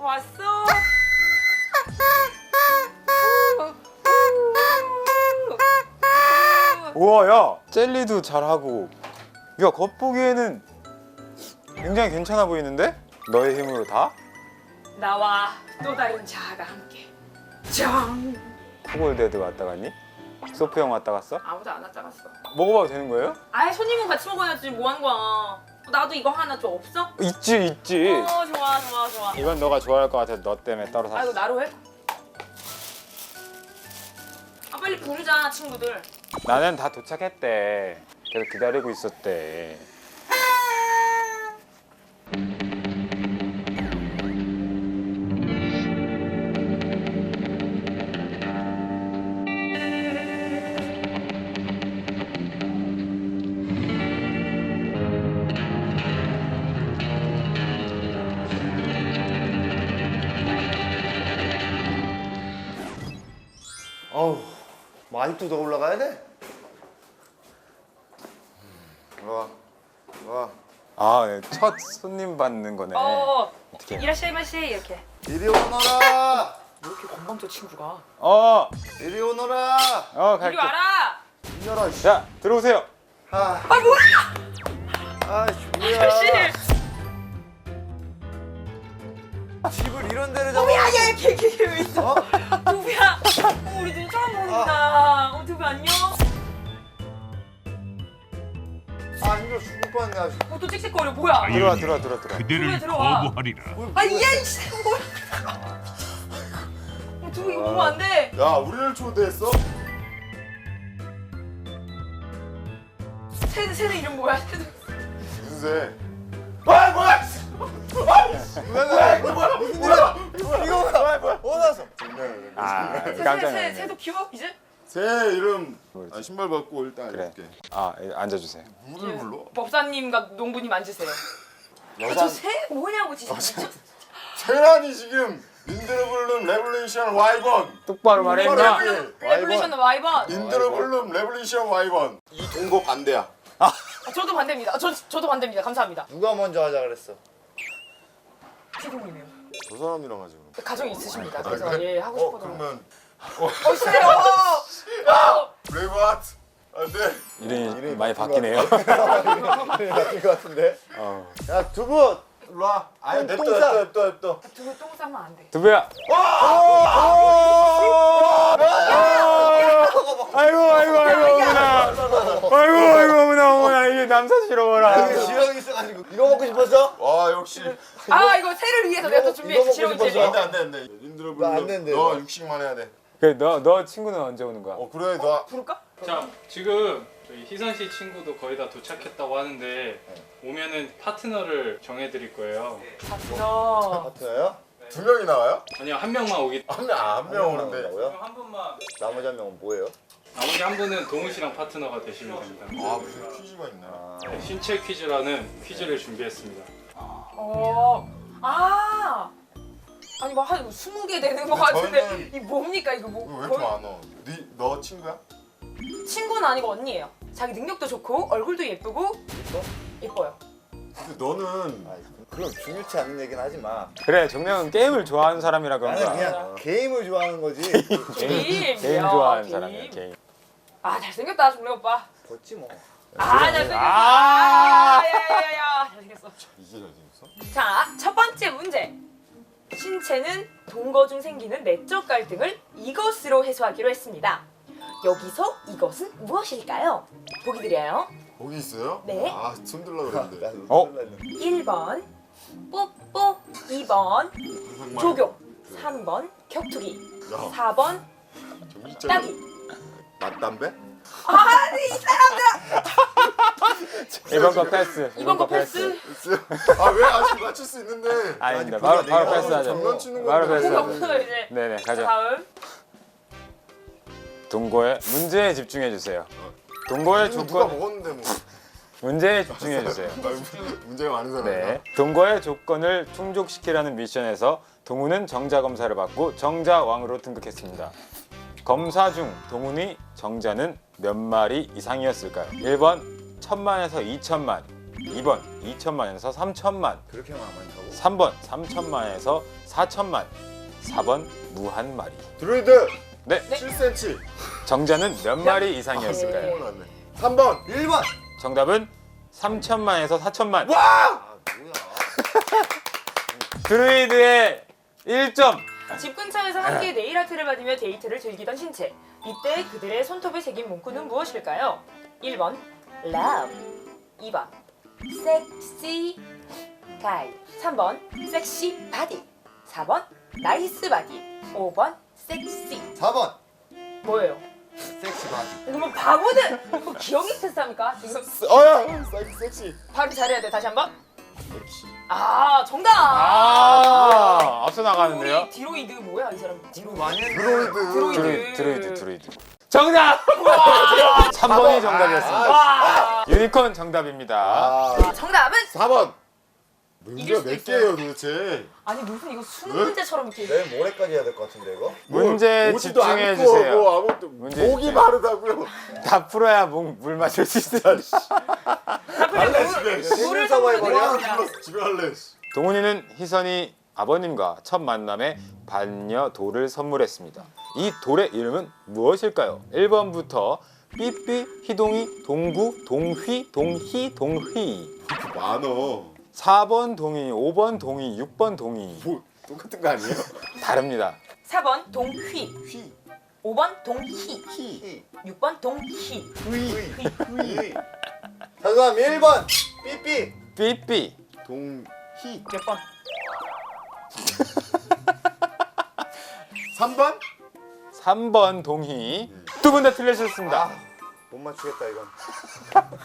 왔어. 우와 야 젤리도 잘하고 야 겉보기에는 굉장히 괜찮아 보이는데? 너의 힘으로 다? 나와 또 다른 자아가 함께. 짱. 코골데드 왔다 갔니? 소프 형 왔다 갔어? 아무도 안 왔다 갔어. 먹어봐도 되는 거예요? 아예 손님은 같이 먹어야지 뭐 하는 거야. 나도 이거 하나 좀 없어? 있지 있지 어 좋아 좋아 좋아. 이건 너가 좋아할 것 같아서 너 때문에 따로 아이고 샀어 나로 해? 아 빨리 부르자 친구들. 나는 다 도착했대 그래서 기다리고 있었대 아직도 더 올라가야 돼? 와, 와. 아, 네, 첫 손님 받는 거네 어 어떻게 이라시마시 이렇게. 이리 오너라! 왜 이렇게 건방져 친구가? 어! 이리 오너라! 어 이리 갈게 와라. 이녀라, 씨. 자 들어오세요 아, 아 뭐야? 아, 뭐야. 아저씨. 집을 이런 데를 잡아. 뭐야 얘 걔걔걔 왜 있어? 어? 두비 아주. 어, 또 찍찍거려 뭐야? 들어와 들어와 들어와 들어와 들어와, 그대를 들어와. 거부하리라. 뭐, 아얘 씨. 뭐야? 어, 두비 이거 보면 안 돼. 야, 우리를 초대했어? 세드 세드 이름 뭐야? 세드. 무슨 새? 아, 뭐야! 씨. 아, 이거 뭐야? 무슨 일이야? 이거 뭐야? 뭐야? 어디 나서? 아 세, 깜짝 세, 세, 놀랐네 세도 키워 이제? 새 이름? 아, 신발 벗고 일단 그래. 이렇게 아 예, 앉아주세요 물을 불러? 법사님과 농부님 앉으세요. 아, 저새 뭐냐고 진짜. 세란이 지금 인드로블룸 레볼루션 와이번 똑바로 말해 임마 레볼루션 와이번. 인드로블룸 레볼루션 와이번 이 동거 반대야 아, 저도 반대입니다. 아, 저 저도 반대입니다. 감사합니다. 누가 먼저 하자 그랬어? 세동님이요. 저 사람이랑 하지 그럼 가정이 있으십니다. 그래서 그래? 예 하고 어 싶어도. 그러면 어 세요. 어. 브레이브하트 안돼 이름이 많이 바뀌네요 맞을 것 같은데. 어. 야, 두부! 일로 와 아니 냅둬 똥 싸. 냅둬 냅둬 냅둬 두부 똥 싸면 안 돼. 두부야 아이고 아이고 아이고 어머나 아이고 아이고 어머나 어머나 이게 남사 싫어라 여기 지렁이 있어가지고. 이거 먹고 싶었어? 와 역시 아 이거 새를 위해서 내가 또 이거 먹고 지렁이 싶어서. 재미. 안돼 안돼 안돼 되는데, 너 이거. 60만 해야 돼 그래 너, 너 친구는 언제 오는 거야? 어 그래 너 부를까? 자 지금 저희 희선 씨 친구도 거의 다 도착했다고 하는데 오면은 파트너를 정해드릴 거예요. 너. 파트너요? 두 명이 나와요? 아니요 한 명만 오기. 한명한명 오는데 나온다고요? 한 분만 나머지 한 명은 뭐예요? 나머지 한 분은 동훈 씨랑 파트너가 되시면 됩니다. 아 무슨 퀴즈가 있나 아, 네, 신체 퀴즈라는 퀴즈를 준비했습니다. 어. 아. 아니 뭐한 20개 되는 거 같은데 저희는- 이 뭡니까 이거 뭐 왜 이렇게 거의 많아 네, 너 친구야? 친구는 아니고 언니예요. 자기 능력도 좋고 얼굴도 예쁘고? 예뻐요. 근데 너는 아, 그럼 중요치 않은 얘기는 하지 마. 그래 정명은 게임을 좋아하는 사람이라 그런 나는 거야 그냥 게임을 좋아하는 거지. 게임. 게임 야, 좋아하는 게임. 사람이야 게임 아 잘생겼다 종래 오빠. 벗지 뭐. 아 잘생겼어. 아. 아 야야야야 잘생겼어. 이게 잘생겼어? 자, 첫 번째 문제. 신체는 동거 중 생기는 내적 갈등을 이것으로 해소하기로 했습니다. 여기서 이것은 무엇일까요? 보기 드려요. 거기 있어요? 네. 아 손들라 그랬는데 어? 1번 뽀뽀, 2번 정말. 조교, 3번 격투기, 야 4번 정신 차려 따기. 맞담배? 이 번 거 패스. 이번 거 패스. 아왜 아직 맞출 수 있는데? 아닙니다. 아니, 바로 바로 내가 패스하자. 장난 치는 바로 건데. 패스하자. 없어요 이제. 네네 가자. 다음. 동거의 문제에 집중해 주세요. 동거의 누가 조건 먹었는데 뭐. 문제에 집중해 주세요. 아, 문제가 많은 사람이야? 네. 동거의 조건을 충족시키라는 미션에서 동훈은 정자 검사를 받고 정자 왕으로 등극했습니다. 검사 중 동훈이 정자는 몇 마리 이상이었을까요? 1번 1000만에서 2000만 2번 2000만에서 3000만 그렇게 많다고? 3번 3000만에서 4천만 4번 무한 마리 드루이드 네 7cm. 정자는 몇 마리 네. 이상이었을까요? 나왔네. 3번 1번. 정답은 3천만에서 4천만 와! 아 뭐야? 드루이드의 1점 집 근처에서 함께 네일 아트를 받으며 데이트를 즐기던 신체. 이때 그들의 손톱에 새긴 문구는 무엇일까요? 1번 love. 2번. 섹시 가이 3번. 섹시 바디 4번. 나이스 바디 5번. 섹시 4번. 뭐예요? 섹시 바디. 뭐 바보들! 기억이 테스트합니까? 지금? 어야 섹시 섹시. 발음 잘해야 돼. 다시 한번. 아 정답! 아 앞서 나가는데요? 우리 디로이드 뭐야 이 사람? 이거 많이 했네. 드루이드. 드루이드 드루이드. 드루이드 정답 3번이 정답이었습니다 와 유니콘 정답입니다 아 정답은 4번. 이길 문제가 수도 몇. 개예요 도대체? 아니 무슨 이거 수능 문제처럼 이렇게 내일 모레까지 해야 될 것 같은데 이거? 문제 오지도 집중해 않고 주세요 뭐 아무것도 문제 목이 집중. 마르다고요. 다 풀어야 목, 물 마실 수 있어요 갈래 집에. 물을 서버 선물로 해버려? 드립니다. 집에 갈래. 동훈이는 희선이 아버님과 첫 만남에 반려 돌을 선물했습니다. 이 돌의 이름은 무엇일까요? 1번부터 삐삐, 희동이, 동구, 동휘, 동희, 동휘. 많어. 4번 동희, 5번 동희, 6번 동희. 뭐 똑같은 거 아니에요? 다릅니다. 4번 동휘 휘. 5번 동희 휘. 6번 동희 휘. 휘. 잠깐만 1번. 삐삐. 삐삐. 동희. 몇 번? 3번? 3번 동희. 두 분 다 틀리셨습니다. 아, 못 맞추겠다 이건.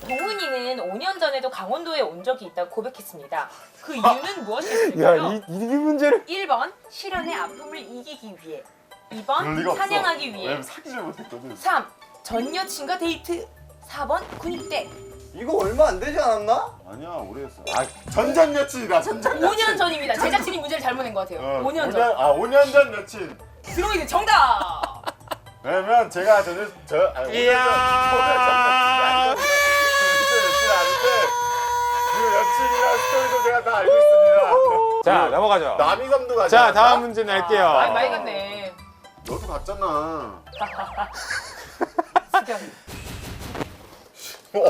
동훈이는 5년 전에도 강원도에 온 적이 있다고 고백했습니다. 그 이유는 무엇일까요? 이 문제를 1번 실현의 아픔을 이기기 위해 그럴 2번 리가 없어. 사냥하기 위해 왜냐면 사귀질 못했거든. 3. 전 여친과 데이트 4번 군입대 이거 얼마 안 되지 않았나? 아니야 오래 했어. 아 전전 여친이다 전전 여친. 5년 전입니다. 제작진이 문제를 잘못 낸것 같아요. 어, 5년 5년 전. 아 5년 전 여친. 드로이드 정답! 왜냐면 제가 전에 저 아니, 이야. 그 여친 아는데 그 여친이랑 스토리도 제가 다 알고 있습니다. 자, 넘어가죠. 남이섬도 가지 자, 않았나? 다음 문제 낼게요. 아, 많이 갔네. 너도 갔잖아. 수 견.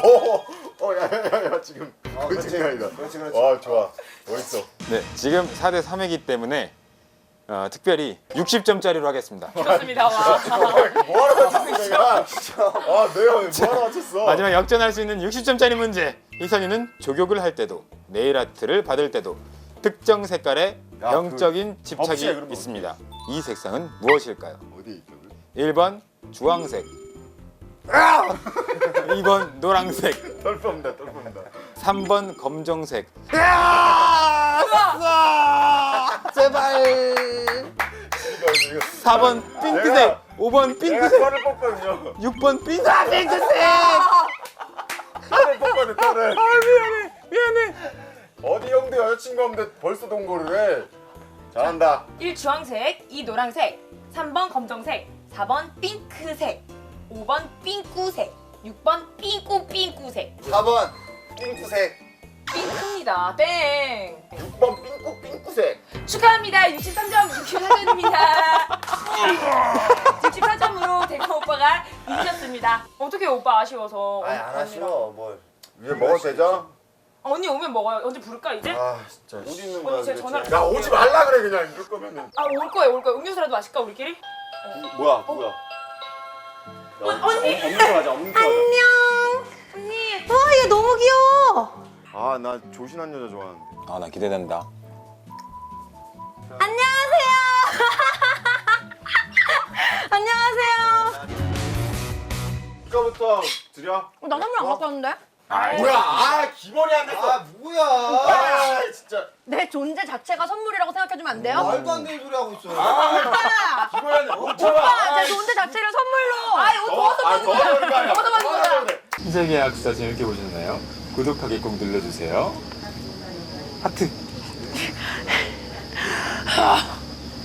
어, 야야야야 지금 어, 그 그렇지. 생각이다. 그렇지, 그렇지. 와 좋아. 멋있어. 네, 지금 4대 3이기 때문에 어, 특별히 60점짜리로 하겠습니다. 좋습니다. 와. 뭐하러 맞췄어 내가? 아 내가 왜 뭐하러 맞췄어? 마지막 역전할 수 있는 60점짜리 문제. 희선이는 조교를 할 때도 네일 아트를 받을 때도 특정 색깔에 야, 영적인 집착이 없지, 있습니다. 이 색상은 무엇일까요? 어디 있다고? 1번 주황색 2번 노란색 덜 뻔다. 3번 검정색 제발. 이거 지금 4번 핑크색 내가- 5번 내가 핑크색 털을 뽑거든요. 6번 핑크 아, 핑크색 털을 뽑거든 털을. 미안해 미안해 어디 형도 여자친구 없는데 벌써 동거를 해. 잘한다. 1 주황색, 2 노란색, 3번 검정색, 4번 핑크색, 5번 핑크색, 6번 핑크핑크색. 4번. 핑크색. 핑크입니다. 땡. 6번 삥꾸 삥꾸색. 축하합니다. 63점 64점입니다. 64점으로 대강 오빠가 이기셨습니다. 어떻게 오빠 아쉬워서. 아이 안 아쉬워 뭘. 이제 먹어도 되죠? 언니 오면 먹어요. 언제 부를까 이제? 아 진짜. 어디 있는 언니 제가 전화를. 야 오지 말라 그래 그냥 이럴 거면은. 아 올 거예요 올 거예요. 음료수라도 마실까 우리끼리? 뭐야 뭐야. 언, 언니. 엄청 하자 엄청 하자. 언니. 와, 얘 너무 귀여워. 아 나 조신한 여자 좋아하는데. 아 나 기대된다 안녕하세요. 안녕하세요. 이거부터 드려. 어, 나 선물 안 갖고 왔는데? 뭐야? 아 기본이 안 됐어. 아 뭐야. 아 진짜. 내 존재 자체가 선물이라고 생각해주면 안 돼요? 말도 안 되는 소리 하고 있어. 오빠! 오빠, 제 존재 자체를 선물로! 아 이거 더워서 아, 먹는 거야. 더워서 거 먹는 거야. 신세 계약서 재밌게 보셨나요? 구독하기 꼭 눌러주세요 하트